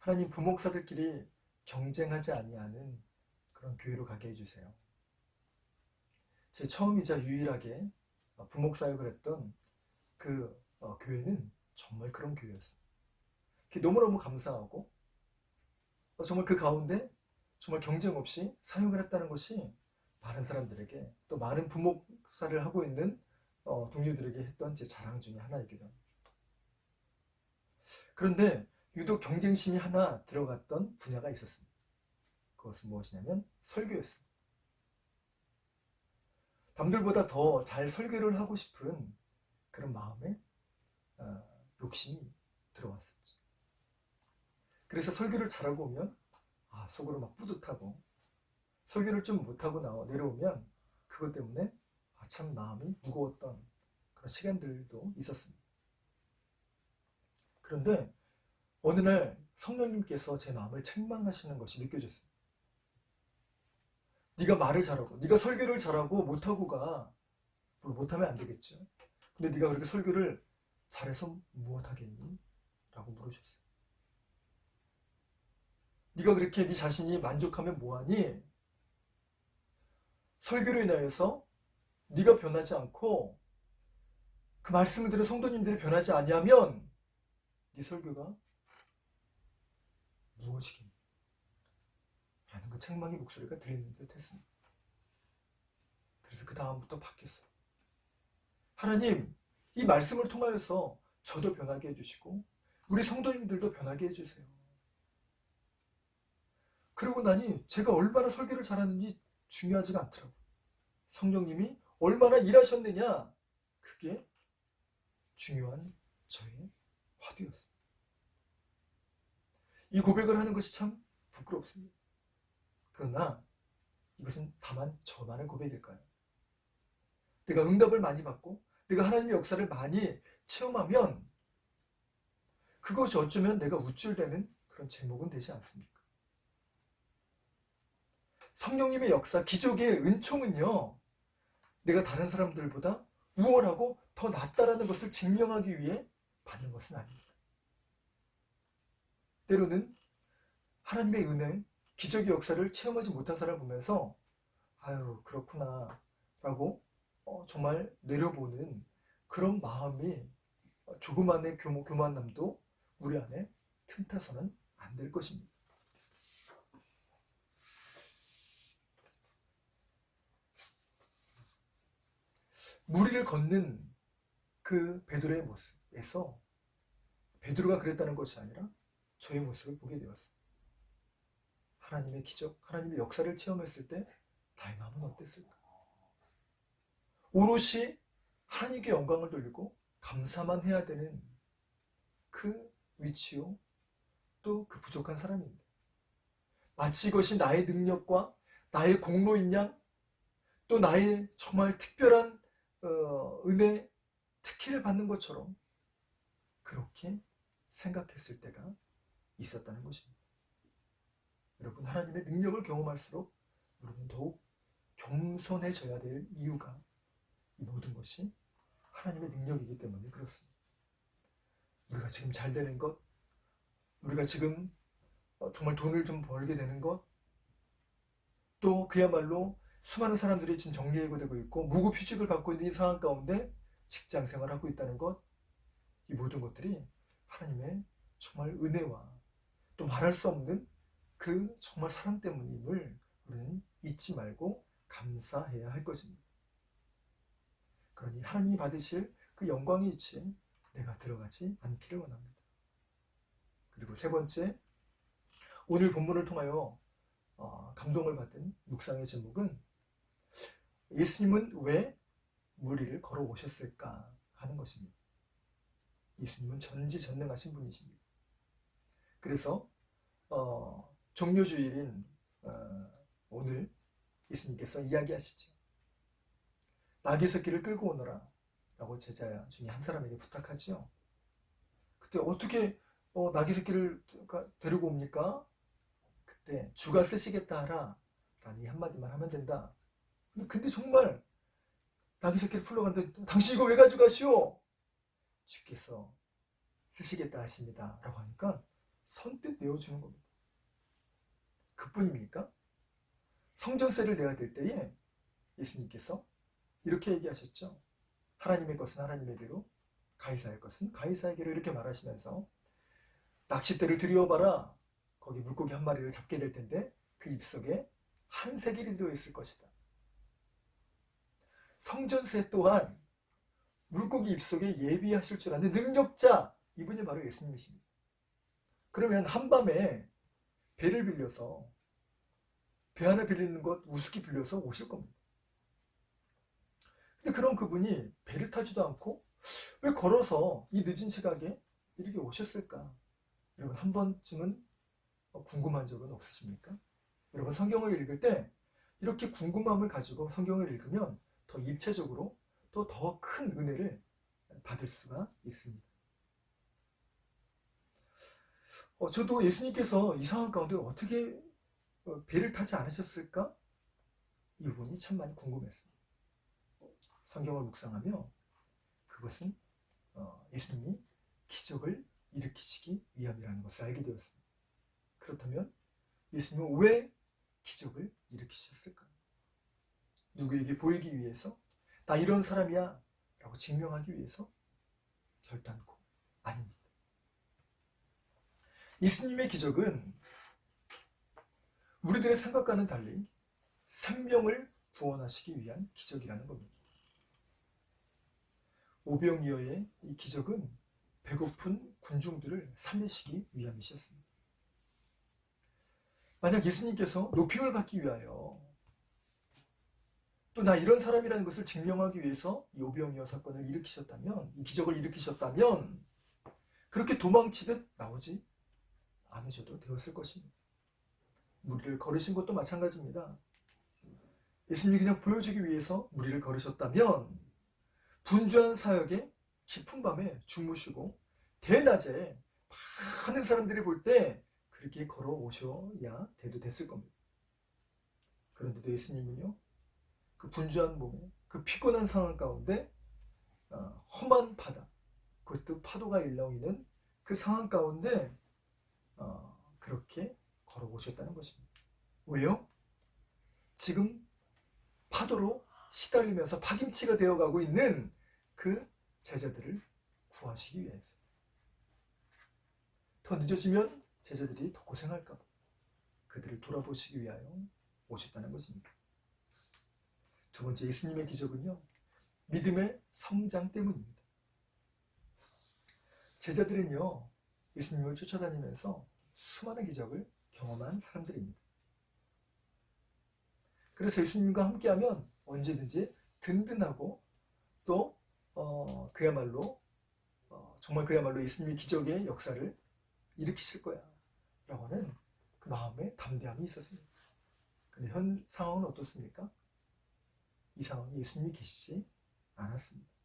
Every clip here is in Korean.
하나님 부목사들끼리 경쟁하지 아니하는 그런 교회로 가게 해주세요. 제 처음이자 유일하게 부목사역을 했던 그 어, 교회는 정말 그런 교회였어요. 너무너무 감사하고 어, 정말 그 가운데 정말 경쟁 없이 사역을 했다는 것이 많은 사람들에게 또 많은 부목사를 하고 있는 어, 동료들에게 했던 제 자랑 중에 하나이기도 합니다. 그런데 유독 경쟁심이 하나 들어갔던 분야가 있었습니다. 그것은 무엇이냐면 설교였습니다. 남들보다 더 잘 설교를 하고 싶은 그런 마음에 어, 욕심이 들어왔었죠. 그래서 설교를 잘하고 오면 아, 속으로 막 뿌듯하고 설교를 좀 못하고 나와 내려오면 그것 때문에 아, 참 마음이 무거웠던 그런 시간들도 있었습니다. 그런데 어느 날 성령님께서 제 마음을 책망하시는 것이 느껴졌습니다. 네가 말을 잘하고 네가 설교를 잘하고 못하고 가 물론 못하면 안 되겠죠. 근데 네가 그렇게 설교를 잘해서 무엇하겠니? 라고 물으셨어요. 네가 그렇게 네 자신이 만족하면 뭐하니? 설교로 인하여서 네가 변하지 않고 그 말씀을 들은 성도님들이 변하지 아니하면 네 설교가 무엇이겠니? 라는 그 책망의 목소리가 들리는 듯 했습니다. 그래서 그 다음부터 바뀌었어요. 하나님, 이 말씀을 통하여서 저도 변하게 해주시고, 우리 성도님들도 변하게 해주세요. 그러고 나니 제가 얼마나 설교를 잘하는지 중요하지가 않더라고요. 성령님이 얼마나 일하셨느냐, 그게 중요한 저의 화두였습니다. 이 고백을 하는 것이 참 부끄럽습니다. 그러나 이것은 다만 저만의 고백일까요? 내가 응답을 많이 받고 내가 하나님의 역사를 많이 체험하면 그것이 어쩌면 내가 우쭐대는 그런 제목은 되지 않습니까? 성령님의 역사, 기적의 은총은요, 내가 다른 사람들보다 우월하고 더 낫다라는 것을 증명하기 위해 받는 것은 아닙니다. 때로는 하나님의 은혜, 기적의 역사를 체험하지 못한 사람을 보면서 아유 그렇구나 라고 어, 정말 내려보는 그런 마음이 조그만의 교모, 교만남도 우리 안에 틈타서는 안 될 것입니다. 무리를 걷는 그 베드로의 모습에서 베드로가 그랬다는 것이 아니라 저의 모습을 보게 되었습니다. 하나님의 기적, 하나님의 역사를 체험했을 때 나의 마음은 어땠을까? 오롯이 하나님께 영광을 돌리고 감사만 해야 되는 그 위치요, 또 그 부족한 사람입니다. 마치 이것이 나의 능력과 나의 공로인 양, 또 나의 정말 특별한 어, 은혜, 특혜를 받는 것처럼 그렇게 생각했을 때가 있었다는 것입니다. 여러분, 하나님의 능력을 경험할수록 우리는 더욱 겸손해져야 될 이유가 이 모든 것이 하나님의 능력이기 때문에 그렇습니다. 우리가 지금 잘 되는 것, 우리가 지금 어, 정말 돈을 좀 벌게 되는 것, 또 그야말로 수많은 사람들이 지금 정리해고되고 있고 무급휴직을 받고 있는 이 상황 가운데 직장 생활하고 있다는 것, 이 모든 것들이 하나님의 정말 은혜와 또 말할 수 없는 그 정말 사랑 때문임을 우리는 잊지 말고 감사해야 할 것입니다. 그러니 하나님이 받으실 그 영광의 위치에 내가 들어가지 않기를 원합니다. 그리고 세 번째, 오늘 본문을 통하여 어, 감동을 받은 묵상의 제목은 예수님은 왜 무리를 걸어 오셨을까 하는 것입니다. 예수님은 전지전능하신 분이십니다. 그래서 어, 종료주일인 어, 오늘 예수님께서 이야기하시죠. 나귀 새끼를 끌고 오너라 라고 제자 중에 한 사람에게 부탁하지요. 그때 어떻게 어, 나귀 새끼를 데리고 옵니까? 그때 주가 쓰시겠다 하라 라는 이 한마디만 하면 된다. 근데 정말 나귀 새끼를 풀러갔는데 당신 이거 왜 가져가시오? 주께서 쓰시겠다 하십니다 라고 하니까 선뜻 내어주는 겁니다. 그뿐입니까? 성전세를 내야 될 때에 예수님께서 이렇게 얘기하셨죠. 하나님의 것은 하나님에게로 가이사의 것은 가이사에게로 이렇게 말하시면서 낚싯대를 들여봐라. 거기 물고기 한 마리를 잡게 될 텐데 그 입속에 한 세겔이 들어있을 것이다. 성전세 또한 물고기 입속에 예비하실 줄 아는 능력자 이분이 바로 예수님이십니다. 그러면 한밤에 배를 빌려서 배 하나 빌리는 것 우습게 빌려서 오실 겁니다. 근데 그런 그분이 배를 타지도 않고 왜 걸어서 이 늦은 시각에 이렇게 오셨을까? 여러분 한 번쯤은 궁금한 적은 없으십니까? 여러분 성경을 읽을 때 이렇게 궁금함을 가지고 성경을 읽으면 더 입체적으로 또 더 큰 은혜를 받을 수가 있습니다. 어, 저도 예수님께서 이 상황 가운데 어떻게 어, 배를 타지 않으셨을까? 이 부분이 참 많이 궁금했습니다. 성경을 묵상하며 그것은 어, 예수님이 기적을 일으키시기 위함이라는 것을 알게 되었습니다. 그렇다면 예수님은 왜 기적을 일으키셨을까? 누구에게 보이기 위해서? 나 이런 사람이야 라고 증명하기 위해서? 결단코 아닙니다. 예수님의 기적은 우리들의 생각과는 달리 생명을 구원하시기 위한 기적이라는 겁니다. 오병이어의 이 기적은 배고픈 군중들을 살리시기 위함이셨습니다. 만약 예수님께서 높임을 받기 위하여 또 나 이런 사람이라는 것을 증명하기 위해서 이 오병이어 사건을 일으키셨다면 이 기적을 일으키셨다면 그렇게 도망치듯 나오지 않으셔도 되었을 것입니다. 무리를 걸으신 것도 마찬가지입니다. 예수님이 그냥 보여주기 위해서 무리를 걸으셨다면 분주한 사역에 깊은 밤에 주무시고 대낮에 많은 사람들이 볼 때 그렇게 걸어오셔야 돼도 됐을 겁니다. 그런데도 예수님은요, 그 분주한 몸에, 그 피곤한 상황 가운데 어, 험한 바다, 그것도 파도가 일렁이는 그 상황 가운데 어, 그렇게 걸어오셨다는 것입니다. 왜요? 지금 파도로 시달리면서 파김치가 되어가고 있는 그 제자들을 구하시기 위해서. 더 늦어지면 제자들이 더 고생할까 봐 그들을 돌아보시기 위하여 오셨다는 것입니다. 두 번째 예수님의 기적은요, 믿음의 성장 때문입니다. 제자들은요, 예수님을 쫓아다니면서 수많은 기적을 경험한 사람들입니다. 그래서 예수님과 함께하면 언제든지 든든하고 또 어, 그야말로 어, 정말 그야말로 예수님이 기적의 역사를 일으키실 거야 라고 하는 그 마음에 담대함이 있었습니다. 근데 현 상황은 어떻습니까? 이 상황에 예수님이 계시지 않았습니다.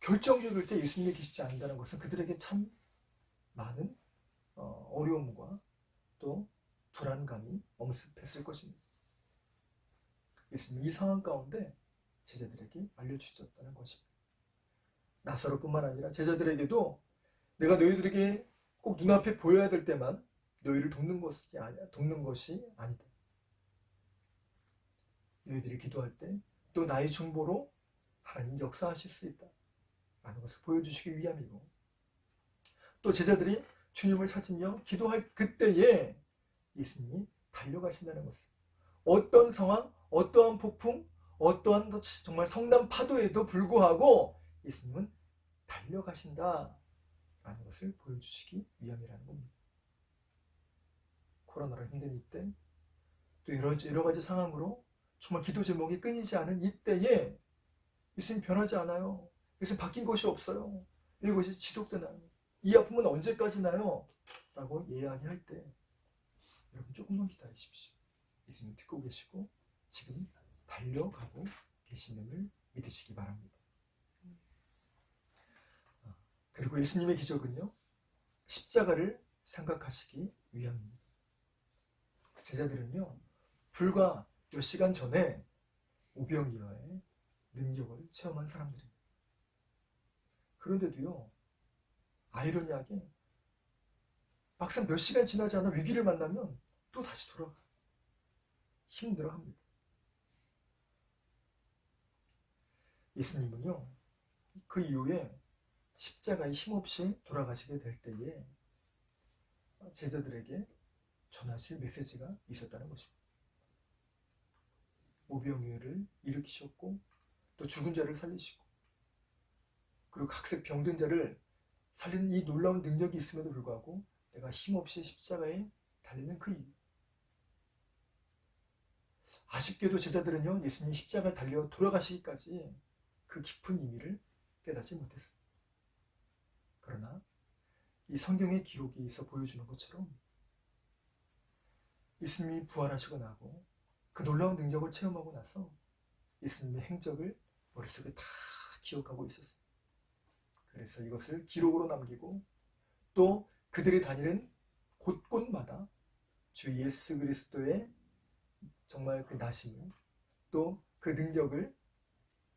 결정적일 때 예수님이 계시지 않는다는 것은 그들에게 참 많은 어, 어려움과 또 불안감이 엄습했을 것입니다. 예수님 이 상황 가운데 제자들에게 알려주셨다는 것입니다. 나사로뿐만 아니라 제자들에게도 내가 너희들에게 꼭 눈앞에 보여야 될 때만 너희를 돕는 것이 아니야, 돕는 것이 아니다. 너희들이 기도할 때 또 나의 중보로 하나님 역사하실 수 있다. 라는 것을 보여주시기 위함이고 또 제자들이 주님을 찾으며 기도할 그때에 예수님이 달려가신다는 것을 어떤 상황, 어떠한 폭풍, 어떠한 정말 성난 파도에도 불구하고 예수님은 달려가신다 라는 것을 보여주시기 위함이라는 겁니다. 코로나로 힘든 이때 또 여러, 여러 가지 상황으로 정말 기도 제목이 끊이지 않은 이때에 예수님 변하지 않아요. 예수님 바뀐 것이 없어요. 이것이 지속되나요? 이 아픔은 언제까지 나요? 라고 예언할 때 여러분 조금만 기다리십시오. 예수님 듣고 계시고 지금 달려가고 계시는을 믿으시기 바랍니다. 아, 그리고 예수님의 기적은요, 십자가를 생각하시기 위함입니다. 제자들은요, 불과 몇 시간 전에 오병이어의 능력을 체험한 사람들입니다. 그런데도요, 아이러니하게 막상 몇 시간 지나지 않아 위기를 만나면 또 다시 돌아가. 힘들어 합니다. 예수님은요, 그 이후에 십자가에 힘없이 돌아가시게 될 때에 제자들에게 전하실 메시지가 있었다는 것입니다. 오병이어를 일으키셨고 또 죽은 자를 살리시고 그리고 각색 병든 자를 살리는 이 놀라운 능력이 있음에도 불구하고 내가 힘없이 십자가에 달리는 그 이유. 아쉽게도 제자들은요 예수님이 십자가에 달려 돌아가시기까지 그 깊은 의미를 깨닫지 못했습니다. 그러나 이 성경의 기록이 있어 보여주는 것처럼 예수님이 부활하시고 나고 그 놀라운 능력을 체험하고 나서 예수님의 행적을 머릿속에 다 기억하고 있었습니다. 그래서 이것을 기록으로 남기고 또 그들이 다니는 곳곳마다 주 예수 그리스도의 정말 그 나심을 또 그 능력을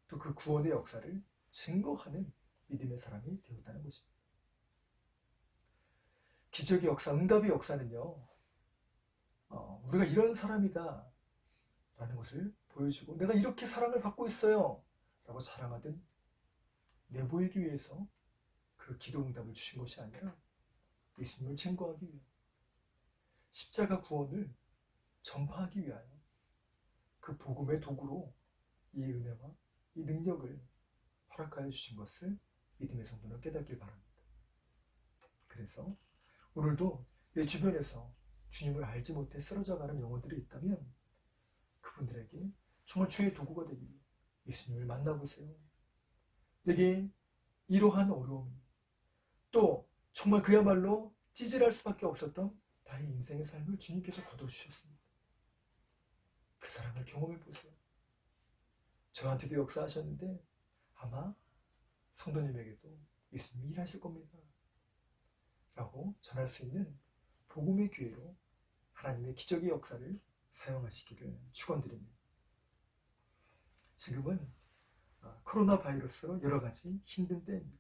또 그 구원의 역사를 증거하는 믿음의 사람이 되었다는 것입니다. 기적의 역사, 응답의 역사는요, 어, 우리가 이런 사람이다 라는 것을 보여주고 내가 이렇게 사랑을 받고 있어요 라고 자랑하든 내보이기 위해서 그 기도 응답을 주신 것이 아니라 예수님을 증거하기 위해 십자가 구원을 전파하기 위하여 그 복음의 도구로 이 은혜와 이 능력을 허락하여 주신 것을 믿음의 성도는 깨닫길 바랍니다. 그래서 오늘도 내 주변에서 주님을 알지 못해 쓰러져 가는 영혼들이 있다면 그분들에게 정말 주의 도구가 되기 위해 예수님을 만나보세요. 내게 이러한 어려움이 또 정말 그야말로 찌질할 수밖에 없었던 나의 인생의 삶을 주님께서 거둬주셨습니다. 그 사랑을 경험해 보세요. 저한테도 역사하셨는데 아마 성도님에게도 예수님이 일하실 겁니다. 라고 전할 수 있는 복음의 기회로 하나님의 기적의 역사를 사용하시기를 축원드립니다. 지금은 아, 코로나 바이러스로 여러 가지 힘든 때입니다.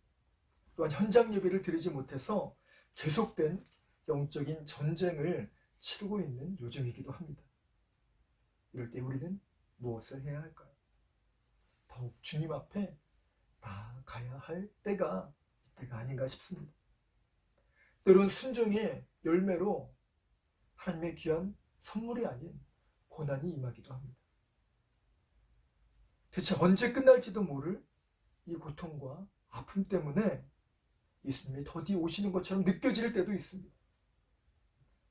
또한 현장 예배를 드리지 못해서 계속된 영적인 전쟁을 치르고 있는 요즘이기도 합니다. 이럴 때 우리는 무엇을 해야 할까요? 더욱 주님 앞에 나아가야 할 때가 이때가 아닌가 싶습니다. 때론 순종의 열매로 하나님의 귀한 선물이 아닌 고난이 임하기도 합니다. 대체 언제 끝날지도 모를 이 고통과 아픔 때문에 예수님이 더디 오시는 것처럼 느껴질 때도 있습니다.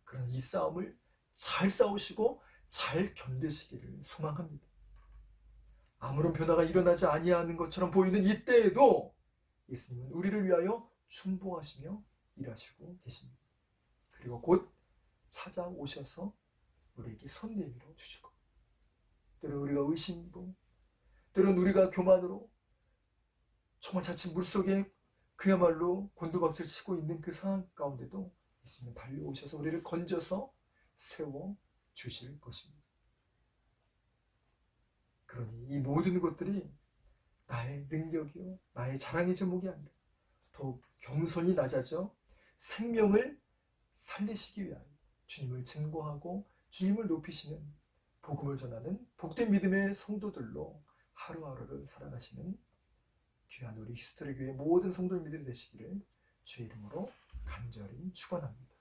그러나 이 싸움을 잘 싸우시고 잘 견디시기를 소망합니다. 아무런 변화가 일어나지 아니하는 것처럼 보이는 이때에도 예수님은 우리를 위하여 충보하시며 일하시고 계십니다. 그리고 곧 찾아오셔서 우리에게 손 내밀어 주실 겁니다. 때론 우리가 의심으로, 때론 우리가 교만으로, 정말 자칫 물속에 그야말로 곤두박질 치고 있는 그 상황 가운데도 예수님은 달려오셔서 우리를 건져서 세워 주실 것입니다. 그러니 이 모든 것들이 나의 능력이요, 나의 자랑의 제목이 아니라 더욱 겸손히 낮아져 생명을 살리시기 위하여 주님을 증거하고 주님을 높이시는 복음을 전하는 복된 믿음의 성도들로 하루하루를 살아가시는 귀한 우리 히스토리 교회 모든 성도님들이 되시기를 주의 이름으로 간절히 축원합니다.